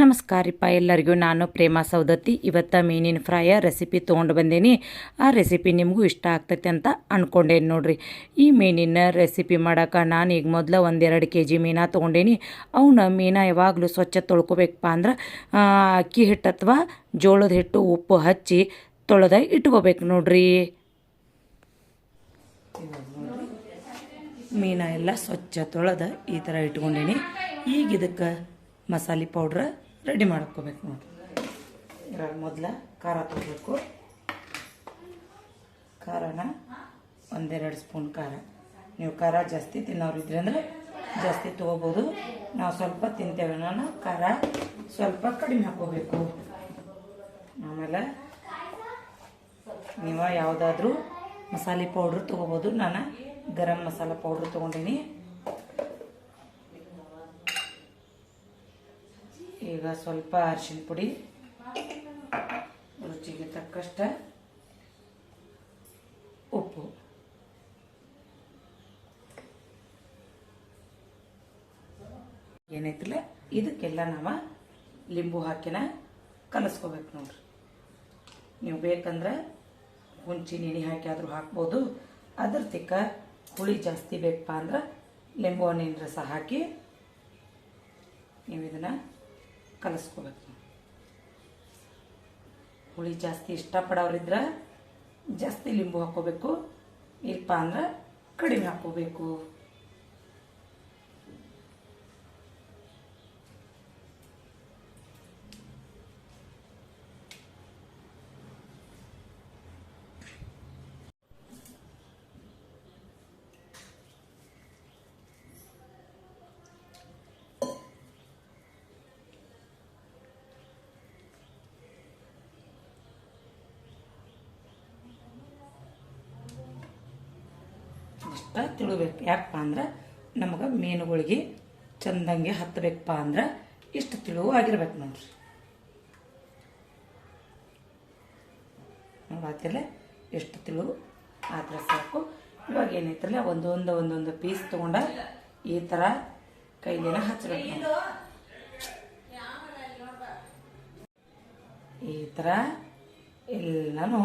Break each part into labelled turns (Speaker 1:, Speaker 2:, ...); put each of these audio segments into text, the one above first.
Speaker 1: ನಮಸ್ಕಾರಿಪ್ಪ ಎಲ್ಲರಿಗೂ. ನಾನು ಪ್ರೇಮಾ ಸೌದತ್ತಿ ಇವತ್ತು ಮೀನಿನ ಫ್ರೈಯ ರೆಸಿಪಿ ತೊಗೊಂಡು ಬಂದೀನಿ. ಆ ರೆಸಿಪಿ ನಿಮಗೂ ಇಷ್ಟ ಆಗ್ತೈತೆ ಅಂತ ಅಂದ್ಕೊಂಡೇನಿ ನೋಡ್ರಿ. ಈ ಮೀನಿನ ರೆಸಿಪಿ ಮಾಡೋಕೆ ನಾನು ಈಗ ಮೊದಲು ಒಂದೆರಡು ಕೆ ಜಿ ಮೀನ ತೊಗೊಂಡೇನಿ. ಅವನ್ನ ಮೀನ ಯಾವಾಗಲೂ ಸ್ವಚ್ಛ ತೊಳ್ಕೊಬೇಕಪ್ಪ ಅಂದ್ರೆ ಅಕ್ಕಿ ಹಿಟ್ಟು ಅಥವಾ ಜೋಳದ ಹಿಟ್ಟು ಉಪ್ಪು ಹಚ್ಚಿ ತೊಳೆದ ಇಟ್ಕೋಬೇಕು ನೋಡ್ರಿ. ಮೀನ ಎಲ್ಲ ಸ್ವಚ್ಛ ತೊಳೆದ ಈ ಥರ ಇಟ್ಕೊಂಡೇನಿ. ಈಗ ಇದಕ್ಕೆ ಮಸಾಲೆ ಪೌಡ್ರ್ ರೆಡಿ ಮಾಡ್ಕೋಬೇಕು ನೋಡಿ. ಇದ್ರಾಗ ಮೊದಲ ಖಾರ ತಗೋಬೇಕು. ಖಾರನ ಒಂದೆರಡು ಸ್ಪೂನ್ ಖಾರ. ನೀವು ಖಾರ ಜಾಸ್ತಿ ತಿನ್ನೋರು ಇದ್ರಿ ಅಂದ್ರೆ ಜಾಸ್ತಿ ತೊಗೋಬೋದು. ನಾವು ಸ್ವಲ್ಪ ತಿಂತೇವೆ. ನಾನು ಖಾರ ಸ್ವಲ್ಪ ಕಡಿಮೆ ಹಾಕೋಬೇಕು ಆಮೇಲೆ ನೀವು ಯಾವುದಾದ್ರೂ ಮಸಾಲೆ ಪೌಡ್ರ್ ತೊಗೋಬೋದು. ನಾನು ಗರಂ ಮಸಾಲೆ ಪೌಡ್ರ್ ತೊಗೊಂಡೀನಿ. ಈಗ ಸ್ವಲ್ಪ ಅರಿಶಿನ ಪುಡಿ. ರುಚಿಗೆ ತಕ್ಕಷ್ಟ ಉಪ್ಪು. ಏನೈತಿಲ್ಲ ಇದಕ್ಕೆಲ್ಲ ನಾವು ಲಿಂಬು ಹಾಕಿನ ಕಲಸ್ಕೋಬೇಕು ನೋಡ್ರಿ. ನೀವು ಬೇಕಂದ್ರೆ ಹುಂಚಿ ನೆನೆ ಹಾಕಿ ಆದರೂ ಹಾಕ್ಬೋದು. ಅದ್ರ ತಿಕ್ಕ ಹುಳಿ ಜಾಸ್ತಿ ಬೇಕಪ್ಪ ಅಂದ್ರೆ ಲಿಂಬು ಹಣ್ಣಿನ ರಸ ಹಾಕಿ ನೀವು ಇದನ್ನು ಕಲಿಸ್ಕೋಬೇಕು. ಹುಳಿ ಜಾಸ್ತಿ ಇಷ್ಟಪಡೋರಿದ್ರೆ ಜಾಸ್ತಿ ಲಿಂಬು ಹಾಕೋಬೇಕು. ಇಲ್ಲಪ್ಪ ಅಂದ್ರೆ ಕಡಿಮೆ ಹಾಕ್ಕೋಬೇಕು ಇಷ್ಟ ತಿಳಬೇಕು. ಯಾಕಪ್ಪ ಅಂದ್ರೆ ನಮಗೆ ಮೀನುಗಳಿಗೆ ಚಂದಂಗೆ ಹತ್ತಬೇಕಪ್ಪ ಅಂದ್ರೆ ಇಷ್ಟು ತಿಳುವು ಆಗಿರ್ಬೇಕು ನೋಡ್ರಿ. ನೋಡತ್ತಿಲ್ಲ ಎಷ್ಟು ತಿಳುವು ಆದ್ರೆ ಸಾಕು. ಇವಾಗ ಏನೈತಲ್ಲ ಒಂದೊಂದು ಒಂದೊಂದು ಪೀಸ್ ತೊಗೊಂಡ ಈ ಥರ ಕೈಲಿನ ಹಚ್ಚಬೇಕು ಈ ಥರ ಎಲ್ಲನೂ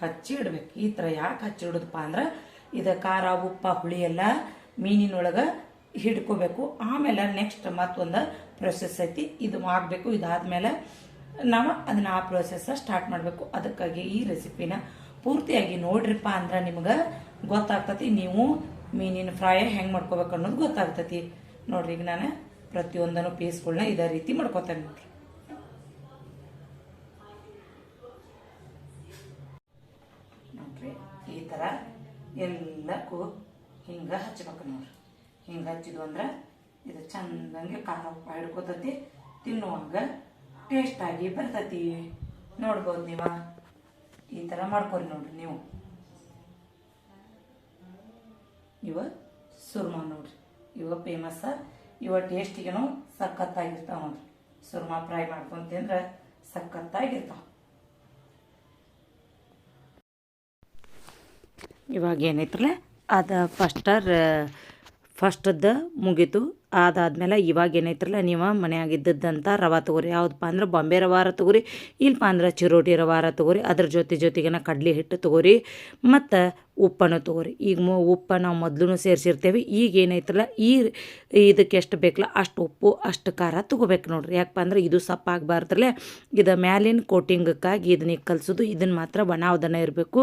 Speaker 1: ಹಚ್ಚಿ ಇಡ್ಬೇಕು. ಈ ಥರ ಯಾಕೆ ಹಚ್ಚಿ ಇಡೋದಪ್ಪ ಅಂದ್ರೆ ಇದು ಖಾರ, ಉಪ್ಪ, ಹುಳಿ ಎಲ್ಲ ಮೀನಿನೊಳಗೆ ಹಿಡ್ಕೋಬೇಕು. ಆಮೇಲೆ ನೆಕ್ಸ್ಟ್ ಮತ್ತೊಂದು ಪ್ರೊಸೆಸ್ ಐತಿ. ಇದು ಆಗಬೇಕು ಇದಾದ್ಮೇಲೆ ನಾವು ಅದನ್ನ ಆ ಪ್ರೊಸೆಸ್ ಸ್ಟಾರ್ಟ್ ಮಾಡಬೇಕು. ಅದಕ್ಕಾಗಿ ಈ ರೆಸಿಪಿನ ಪೂರ್ತಿಯಾಗಿ ನೋಡ್ರಿಪ್ಪ ಅಂದ್ರೆ ನಿಮ್ಗೆ ಗೊತ್ತಾಗ್ತತಿ. ನೀವು ಮೀನಿನ ಫ್ರೈ ಹೆಂಗೆ ಮಾಡ್ಕೋಬೇಕು ಅನ್ನೋದು ಗೊತ್ತಾಗ್ತತಿ. ನೋಡ್ರಿ, ಈಗ ನಾನು ಪ್ರತಿಯೊಂದನ್ನು ಪೀಸ್ಗಳನ್ನ ಇದೇ ರೀತಿ ಮಾಡ್ಕೋತೇನೆ ನೋಡ್ರಿ. ನೋಡ್ರಿ, ಈ ಥರ ಎಲ್ಲಕ್ಕೂ ಹಿಂಗೆ ಹಚ್ಬೇಕು ನೋಡ್ರಿ. ಹಿಂಗೆ ಹಚ್ಚಿದ್ವು ಅಂದ್ರೆ ಇದು ಚಂದಂಗೆ ಖಾರ ಉಪ್ಪ ಹಿಡ್ಕೊತತಿ, ತಿನ್ನುವಾಗ ಟೇಸ್ಟಾಗಿ ಬರ್ತತಿ. ನೋಡ್ಬೋದು ನೀವ? ಈ ಥರ ಮಾಡ್ಕೊರಿ ನೋಡ್ರಿ ನೀವು. ಇವ ಸುರ್ಮಾ ನೋಡ್ರಿ. ಇವ ಫೇಮಸ್ ಇವ ಟೇಸ್ಟಿಗೇನು ಸಖತ್ತಾಗಿರ್ತಾವ ನೋಡ್ರಿ. ಸುರ್ಮಾ ಫ್ರೈ ಮಾಡ್ಕೊಂತಂದ್ರೆ ಸಖತ್ತಾಗಿರ್ತಾವ. ಇವಾಗ ಏನೈತ್ರಲ್ಲ ಅದು ಫಸ್ಟರ್ ಫಸ್ಟದ್ದು ಮುಗೀತು. ಅದಾದ್ಮೇಲೆ ಇವಾಗ ಏನೈತ್ರಲ್ಲ, ನೀವು ಮನೆಯಾಗಿದ್ದದ್ದಂಥ ರವೆ ತಗೋರಿ. ಯಾವುದಪ್ಪ ಅಂದ್ರೆ ಬಾಂಬೆ ರವಾರ ತಗೋರಿ ಇಲ್ಲಪ್ಪ ಅಂದ್ರೆ ಚಿರೋಟಿ ರವಾರ ತಗೋರಿ, ಅದ್ರ ಜೊತೆ ಜೊತೆಗೆನ ಕಡ್ಲೆ ಹಿಟ್ಟು ತಗೋರಿ, ಮತ್ತು ಉಪ್ಪನ್ನು ತಗೋರಿ. ಈಗ ಮು ಉಪ್ಪ ನಾವು ಮೊದಲು ಸೇರಿಸಿರ್ತೇವೆ, ಈಗ ಏನೈತ್ರಲ್ಲ, ಈ ಇದಕ್ಕೆ ಎಷ್ಟು ಬೇಕಲ್ಲ ಅಷ್ಟು ಉಪ್ಪು, ಅಷ್ಟು ಖಾರ ತೊಗೋಬೇಕು ನೋಡ್ರಿ. ಯಾಕಪ್ಪ ಅಂದ್ರೆ ಇದು ಸಪ್ಪ ಆಗಬಾರ್ದ್ರಲ್ಲೇ ಇದು ಮ್ಯಾಲಿನ ಕೋಟಿಂಗಕ್ಕಾಗಿ ಇದನ್ನ ಕಲಿಸೋದು ಇದನ್ನು ಮಾತ್ರ ಬಣಾವದನ ಇರಬೇಕು.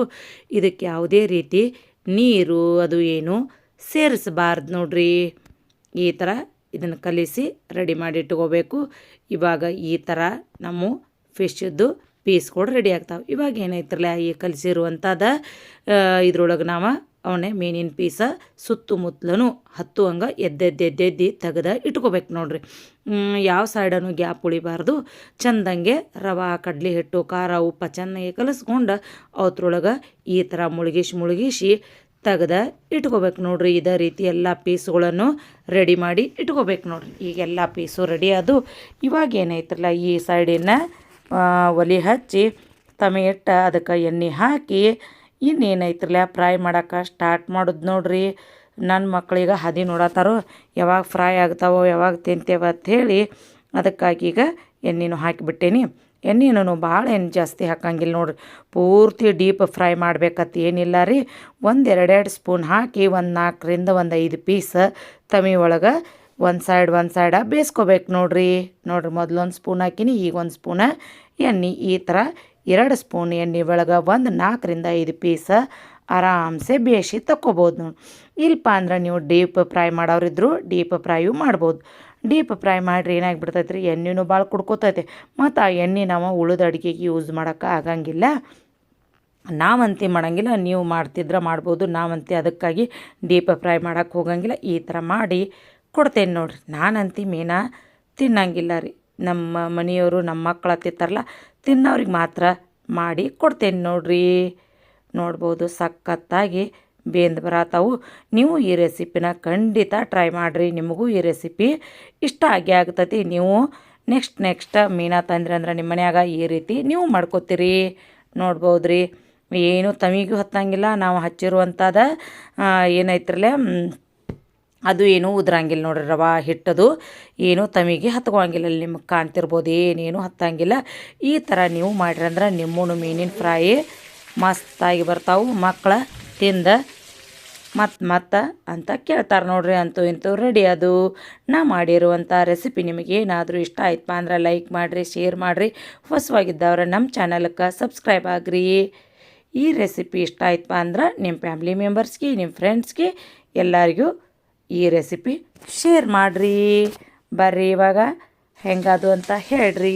Speaker 1: ಇದಕ್ಕೆ ಯಾವುದೇ ರೀತಿ ನೀರು ಅದು ಏನು ಸೇರಿಸಬಾರ್ದು ನೋಡ್ರಿ. ಈ ಥರ ಇದನ್ನು ಕಲಿಸಿ ರೆಡಿ ಮಾಡಿ ಇಟ್ಕೋಬೇಕು. ಇವಾಗ ಈ ಥರ ನಮ್ಮ ಫಿಶದ್ದು ಕೂಡ ರೆಡಿ ಆಗ್ತಾವೆ. ಇವಾಗ ಏನೈತ್ರಲ್ಲ ಈ ಕಲಿಸಿರುವಂಥದ್ದು ಇದ್ರೊಳಗೆ ನಾವು ಅವನೇ ಮೀನಿನ ಪೀಸ ಸುತ್ತಮುತ್ತಲೂ ಹತ್ತುವಂಗೆ ಎದ್ದೆದ್ದೆದ್ದೆದ್ದಿ ತೆಗೆದ ಇಟ್ಕೋಬೇಕು ನೋಡ್ರಿ. ಯಾವ ಸೈಡನ್ನು ಗ್ಯಾಪ್ ಉಳಿಬಾರ್ದು. ಚಂದಂಗೆ ರವೆ ಕಡ್ಲೆ ಹಿಟ್ಟು ಖಾರ, ಉಪ್ಪು ಚೆನ್ನಾಗಿ ಕಲಿಸ್ಕೊಂಡು ಅವತ್ರೊಳಗೆ ಈ ಥರ ಮುಳುಗಿಸಿ ಮುಳುಗಿಸಿ ತೆಗ್ದು ಇಟ್ಕೋಬೇಕು ನೋಡ್ರಿ. ಇದೇ ರೀತಿ ಎಲ್ಲ ಪೀಸ್ಗಳನ್ನು ರೆಡಿ ಮಾಡಿ ಇಟ್ಕೋಬೇಕು ನೋಡ್ರಿ. ಈಗ ಎಲ್ಲ ಪೀಸು ರೆಡಿ ಅದು. ಇವಾಗ ಏನೈತ್ರಲ್ಲ, ಈ ಸೈಡಿನ ಒಲಿ ಹಚ್ಚಿ ತಮೆ ಇಟ್ಟು ಅದಕ್ಕೆ ಎಣ್ಣೆ ಹಾಕಿ ಇನ್ನೇನೈತ್ರಲ್ಲ ಫ್ರೈ ಮಾಡೋಕೆ ಸ್ಟಾರ್ಟ್ ಮಾಡೋದು ನೋಡ್ರಿ. ನನ್ನ ಮಕ್ಕಳಿಗೆ ಹದಿ ನೋಡತ್ತಾರೋ, ಯಾವಾಗ ಫ್ರೈ ಆಗ್ತಾವೋ, ಯಾವಾಗ ತಿಂತೇವೆ ಅಂತ ಹೇಳಿ ಅದಕ್ಕಾಗಿ ಈಗ ಎಣ್ಣೆನೂ ಹಾಕಿಬಿಟ್ಟೇನಿ. ಎಣ್ಣೆನೂ ಭಾಳ ಎಣ್ಣೆ ಜಾಸ್ತಿ ಹಾಕಂಗಿಲ್ಲ ನೋಡ್ರಿ. ಪೂರ್ತಿ ಡೀಪ್ ಫ್ರೈ ಮಾಡಬೇಕತ್ತ ಏನಿಲ್ಲ ರೀ. ಒಂದು ಎರಡೆರಡು ಸ್ಪೂನ್ ಹಾಕಿ ಒಂದು ನಾಲ್ಕರಿಂದ ಒಂದು ಐದು ಪೀಸ್ ತಮಿ ಒಳಗೆ ಒಂದು ಸೈಡ್ ಒಂದು ಸೈಡ ಬೇಯಿಸ್ಕೋಬೇಕು ನೋಡ್ರಿ. ನೋಡ್ರಿ ಮೊದಲೊಂದು ಸ್ಪೂನ್ ಹಾಕಿನಿ, ಈಗ ಒಂದು ಸ್ಪೂನ ಎಣ್ಣೆ. ಈ ಥರ ಎರಡು ಸ್ಪೂನ್ ಎಣ್ಣೆ ಒಳಗೆ ಒಂದು ನಾಲ್ಕರಿಂದ ಐದು ಪೀಸ್ ಆರಾಮ್ಸೆ ಬೇಯಿಸಿ ತಕ್ಕೋಬೋದು ನೋಡಿ ಇಲ್ಲಪ್ಪ ಅಂದ್ರೆ ನೀವು ಡೀಪ್ ಫ್ರೈ ಮಾಡೋರಿದ್ರು ಡೀಪ್ ಫ್ರೈಯೂ ಮಾಡ್ಬೋದು. ಡೀಪ್ ಫ್ರೈ ಮಾಡಿರಿ ಏನಾಗ್ಬಿಡ್ತೈತೆ ರೀ ಎಣ್ಣೆನೂ ಭಾಳ ಕುಡ್ಕೋತೈತೆ. ಮತ್ತು ಆ ಎಣ್ಣೆ ನಾವು ಉಳಿದ ಅಡುಗೆಗೆ ಯೂಸ್ ಮಾಡೋಕ್ಕೆ ಆಗಂಗಿಲ್ಲ. ನಾವಂತಿ ಮಾಡಂಗಿಲ್ಲ, ನೀವು ಮಾಡ್ತಿದ್ರೆ ಮಾಡ್ಬೋದು, ನಾವಂತಿ ಅದಕ್ಕಾಗಿ ಡೀಪ್ ಫ್ರೈ ಮಾಡೋಕ್ಕೆ ಹೋಗಂಗಿಲ್ಲ. ಈ ಥರ ಮಾಡಿ ಕೊಡ್ತೇನೆ ನೋಡ್ರಿ. ನಾನಂತಿ ಮೀನಾ ತಿನ್ನಂಗಿಲ್ಲ ರೀ. ನಮ್ಮ ಮನೆಯವರು, ನಮ್ಮ ಮಕ್ಕಳ ತಿಂತಾರಲ್ಲ ತಿನ್ನೋರಿಗೆ ಮಾತ್ರ ಮಾಡಿ ಕೊಡ್ತೇನೆ ನೋಡಿರಿ. ನೋಡ್ಬೋದು ಸಖತ್ತಾಗಿ ಬೇಂದು ಬರತ್ತಾವು ನೀವು ಈ ರೆಸಿಪಿನ ಖಂಡಿತ ಟ್ರೈ ಮಾಡಿರಿ. ನಿಮಗೂ ಈ ರೆಸಿಪಿ ಇಷ್ಟ ಆಗಿ ಆಗ್ತತಿ. ನೀವು ನೆಕ್ಸ್ಟ್ ನೆಕ್ಸ್ಟ್ ಮೀನಾ ತಂದ್ರಿ ಅಂದ್ರೆ ನಿಮ್ಮ ಮನ್ಯಾಗ ಈ ರೀತಿ ನೀವು ಮಾಡ್ಕೋತೀರಿ. ನೋಡ್ಬೋದು ರೀ ಏನು ತಮಿಗೂ ಹತ್ತಂಗಿಲ್ಲ, ನಾವು ಹಚ್ಚಿರುವಂಥದ್ದು ಏನೈತ್ರಲ್ಲ ಅದು ಏನೂ ಉದ್ರಂಗಿಲ್ಲ ನೋಡ್ರಿ ರವಾ ಹಿಟ್ಟದು. ಏನೂ ತಮಿಗೆ ಹತ್ಕೊಂಗಿಲ್ಲ ಅಲ್ಲಿ ನಿಮಗೆ ಕಾಣ್ತಿರ್ಬೋದು. ಏನೇನು ಹತ್ತಂಗಿಲ್ಲ. ಈ ಥರ ನೀವು ಮಾಡಿರಂದ್ರೆ ನಿಮ್ಮೂ ಮೀನಿನ ಫ್ರೈ ಮಸ್ತಾಗಿ ಬರ್ತಾವು. ಮಕ್ಕಳ ತಿಂದ ಮತ್ತು ಮತ್ತು ಅಂತ ಕೇಳ್ತಾರೆ ನೋಡ್ರಿ ಅಂತೂ ಇಂತೂ ರೆಡಿ ಅದು. ನಾ ಮಾಡಿರುವಂಥ ರೆಸಿಪಿ ನಿಮಗೆ ಏನಾದರೂ ಇಷ್ಟ ಆಯ್ತಪ್ಪ ಅಂದ್ರೆ ಲೈಕ್ ಮಾಡಿರಿ ಶೇರ್ ಮಾಡಿರಿ. ಹೊಸವಾಗಿದ್ದವ್ರೆ ನಮ್ಮ ಚಾನಲ್ಗೆ ಸಬ್ಸ್ಕ್ರೈಬ್ ಆಗ್ರಿ. ಈ ರೆಸಿಪಿ ಇಷ್ಟ ಆಯ್ತಪ್ಪ ಅಂದ್ರೆ ನಿಮ್ಮ ಫ್ಯಾಮ್ಲಿ ಮೆಂಬರ್ಸ್ಗೆ ನಿಮ್ಮ ಫ್ರೆಂಡ್ಸ್ಗೆ ಎಲ್ಲರಿಗೂ ಈ ರೆಸಿಪಿ ಶೇರ್ ಮಾಡಿರಿ. ಬರ್ರಿ ಇವಾಗ ಹೆಂಗದು ಅಂತ ಹೇಳ್ರಿ.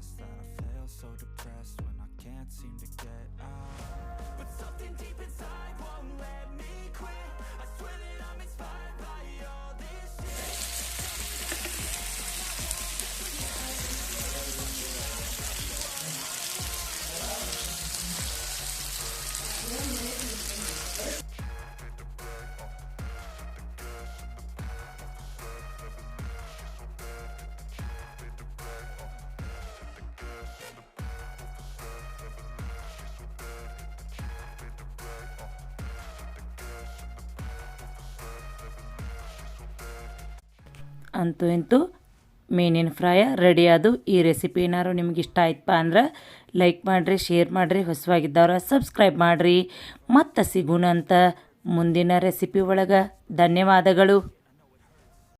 Speaker 2: Like that I feel so depressed when I can't seem to get out. But something deep
Speaker 1: ಅಂತೂ ಇಂತೂ ಮೀನಿನ ಫ್ರೈ, ರೆಡಿ ಅದು ಈ ರೆಸಿಪಿ ಏನಾದ್ರು ನಿಮ್ಗೆ ಇಷ್ಟ ಆಯ್ತಪ್ಪ ಅಂದ್ರೆ ಲೈಕ್ ಮಾಡಿರಿ, ಶೇರ್ ಮಾಡಿರಿ, ಹೊಸವಾಗಿದ್ದವ್ರ ಸಬ್ಸ್ಕ್ರೈಬ್ ಮಾಡಿರಿ. ಮತ್ತೆ ಸಿಗೋಣ ಅಂತ ಮುಂದಿನ ರೆಸಿಪಿ ಒಳಗೆ. ಧನ್ಯವಾದಗಳು.